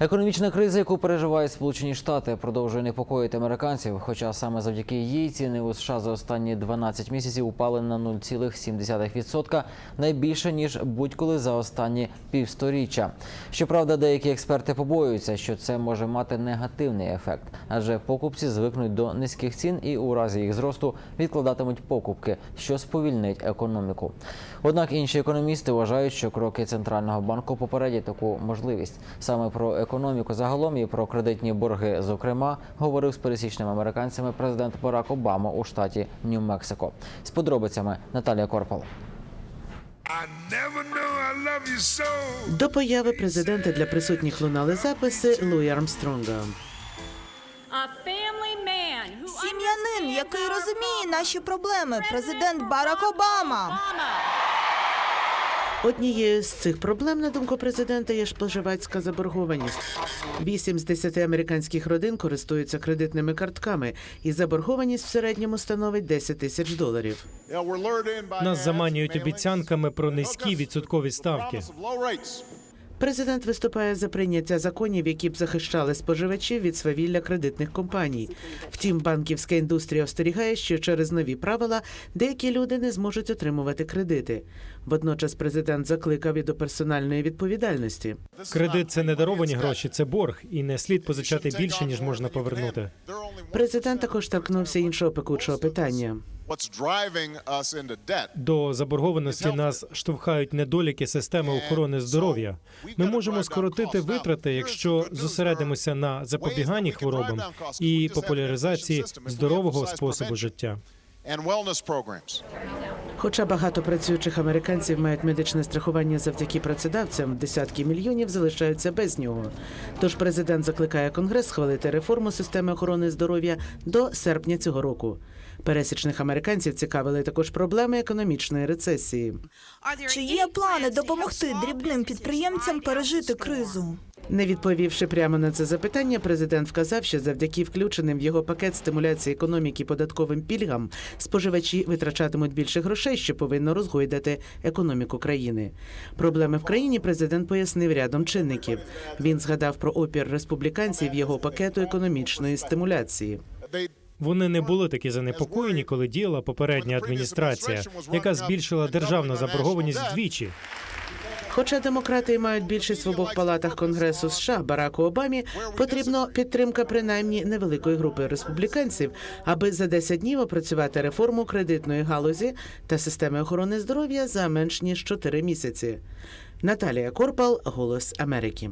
Економічна криза, яку переживають Сполучені Штати, продовжує непокоїти американців. Хоча саме завдяки їй ціни у США за останні 12 місяців упали на 0,7%, найбільше ніж будь-коли за останні півсторіччя. Щоправда, деякі експерти побоюються, що це може мати негативний ефект, адже покупці звикнуть до низьких цін і у разі їх зросту відкладатимуть покупки, що сповільнить економіку. Однак інші економісти вважають, що кроки центрального банку попередять таку можливість. Саме про економіку загалом і про кредитні борги, зокрема, говорив з пересічними американцями президент Барак Обама у штаті Нью-Мексико. З подробицями Наталія Корпал. До появи президента для присутніх лунали записи Луї Армстронга. Сім'янин, який розуміє наші проблеми, президент Барак Обама. Однією з цих проблем, на думку президента, є споживацька заборгованість. Вісім з десяти американських родин користуються кредитними картками, і заборгованість в середньому становить 10 тисяч доларів. Нас заманюють обіцянками про низькі відсоткові ставки. Президент виступає за прийняття законів, які б захищали споживачів від свавілля кредитних компаній. Втім, банківська індустрія остерігає, що через нові правила деякі люди не зможуть отримувати кредити. Водночас президент закликав і до персональної відповідальності. Кредит це не даровані гроші, це борг, і не слід позичати більше ніж можна повернути. Президент також торкнувся іншого пекучого питання. До заборгованості нас штовхають недоліки системи охорони здоров'я. Ми можемо скоротити витрати, якщо зосередимося на запобіганні хворобам і популяризації здорового способу життя. Хоча багато працюючих американців мають медичне страхування завдяки працедавцям, десятки мільйонів залишаються без нього. Тож президент закликає Конгрес схвалити реформу системи охорони здоров'я до серпня цього року. Пересічних американців цікавили також проблеми економічної рецесії. Чи є плани допомогти дрібним підприємцям пережити кризу? Не відповівши прямо на це запитання, президент вказав, що завдяки включеним в його пакет стимуляції економіки податковим пільгам споживачі витрачатимуть більше грошей, що повинно розгойдати економіку країни. Проблеми в країні президент пояснив рядом чинників. Він згадав про опір республіканців його пакету економічної стимуляції. Вони не були такі занепокоєні, коли діяла попередня адміністрація, яка збільшила державну заборгованість вдвічі. Хоча демократи мають більшість в обох палатах Конгресу США, Бараку Обамі потрібно підтримка принаймні невеликої групи республіканців, аби за 10 днів опрацювати реформу кредитної галузі та системи охорони здоров'я за менш ніж 4 місяці. Наталія Корпал, Голос Америки.